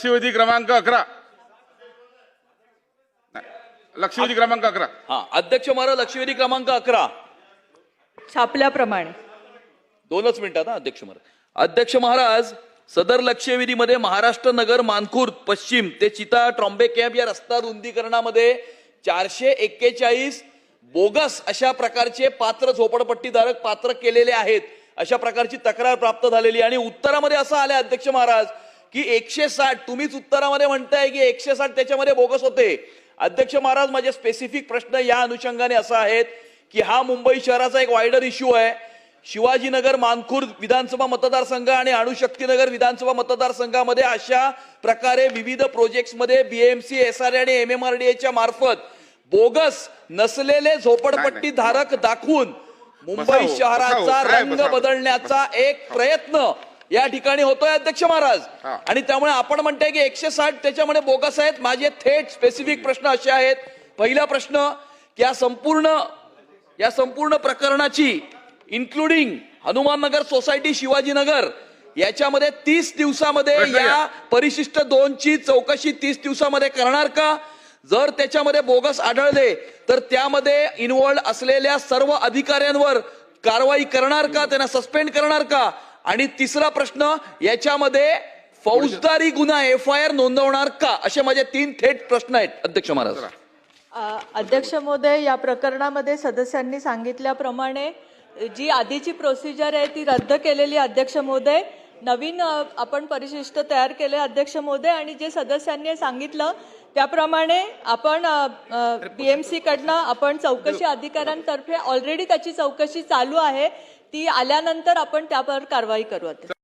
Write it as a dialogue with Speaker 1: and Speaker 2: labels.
Speaker 1: लक्षवेधी क्रमांक अकरा. लक्षवेधी क्रमांक अकरा.
Speaker 2: हा अध्यक्ष महाराज लक्षवेधी क्रमांक अकरा.
Speaker 3: छापल्याप्रमाणे.
Speaker 2: दोनच मिनिटात हा अध्यक्ष महाराज अध्यक्ष महाराज सदर लक्षवेधीमध्ये महाराष्ट्र नगर मानखुर्द पश्चिम ते चिता ट्रॉम्बे कॅम्प या रस्ता रुंदीकरणामध्ये चारशे एक्केचाळीस बोगस अशा प्रकारचे पात्र झोपडपट्टीधारक पात्र केलेले आहेत. अशा प्रकारची तक्रार प्राप्त झालेली. आणि उत्तरामध्ये असं आलंय अध्यक्ष महाराज की एकशे साठ तुम्हीच उत्तरामध्ये म्हणताय की एकशे साठ त्याच्यामध्ये बोगस होते अध्यक्ष महाराज माझे स्पेसिफिक प्रश्न या अनुषंगाने असा आहेत की हा मुंबई शहराचा एक वायडर इश्यू आहे शिवाजीनगर मानखुर्द विधानसभा मतदारसंघ आणि अणुशक्तीनगर विधानसभा मतदारसंघामध्ये अशा प्रकारे विविध प्रोजेक्ट्समध्ये बीएमसी एस आर आणि एम एम आर डी एच्या मार्फत बोगस नसलेले झोपडपट्टी धारक दाखवून मुंबई शहराचा रंग? बदलण्याचा एक प्रयत्न या ठिकाणी होतोय अध्यक्ष महाराज. आणि त्यामुळे आपण म्हणताय की एकशे साठ त्याच्यामध्ये बोगस आहेत. माझे थेट स्पेसिफिक प्रश्न असे आहेत. पहिला प्रश्न की या संपूर्ण या संपूर्ण प्रकरणाची इन्क्लुडिंग हनुमाननगर सोसायटी शिवाजीनगर याच्यामध्ये तीस दिवसामध्ये या. परिशिष्ट दोनची चौकशी तीस दिवसामध्ये करणार का? जर त्याच्यामध्ये बोगस आढळले तर त्यामध्ये इन्व्हॉल्ड असलेल्या सर्व अधिकाऱ्यांवर कारवाई करणार का? त्यांना सस्पेंड करणार का? आणि तिसरा प्रश्न याच्यामध्ये फौजदारी गुन्हा एफ आय आर नोंदवणार का? असे माझे तीन थेट प्रश्न आहेत अध्यक्ष महाराज.
Speaker 3: अध्यक्ष महोदय या प्रकरणामध्ये सदस्यांनी सांगितल्याप्रमाणे जी आधीची प्रोसिजर आहे ती रद्द केलेली अध्यक्ष महोदय. नवीन आपण परिशिष्ट तयार केले अध्यक्ष महोदय आणि जे सदस्यांनी सांगितलं त्याप्रमाणे आपण बी एम कडनं आपण चौकशी अधिकाऱ्यांतर्फे ऑलरेडी त्याची चौकशी चालू आहे. ती आल्यानंतर आपण त्यावर कारवाई करू अध्यक्ष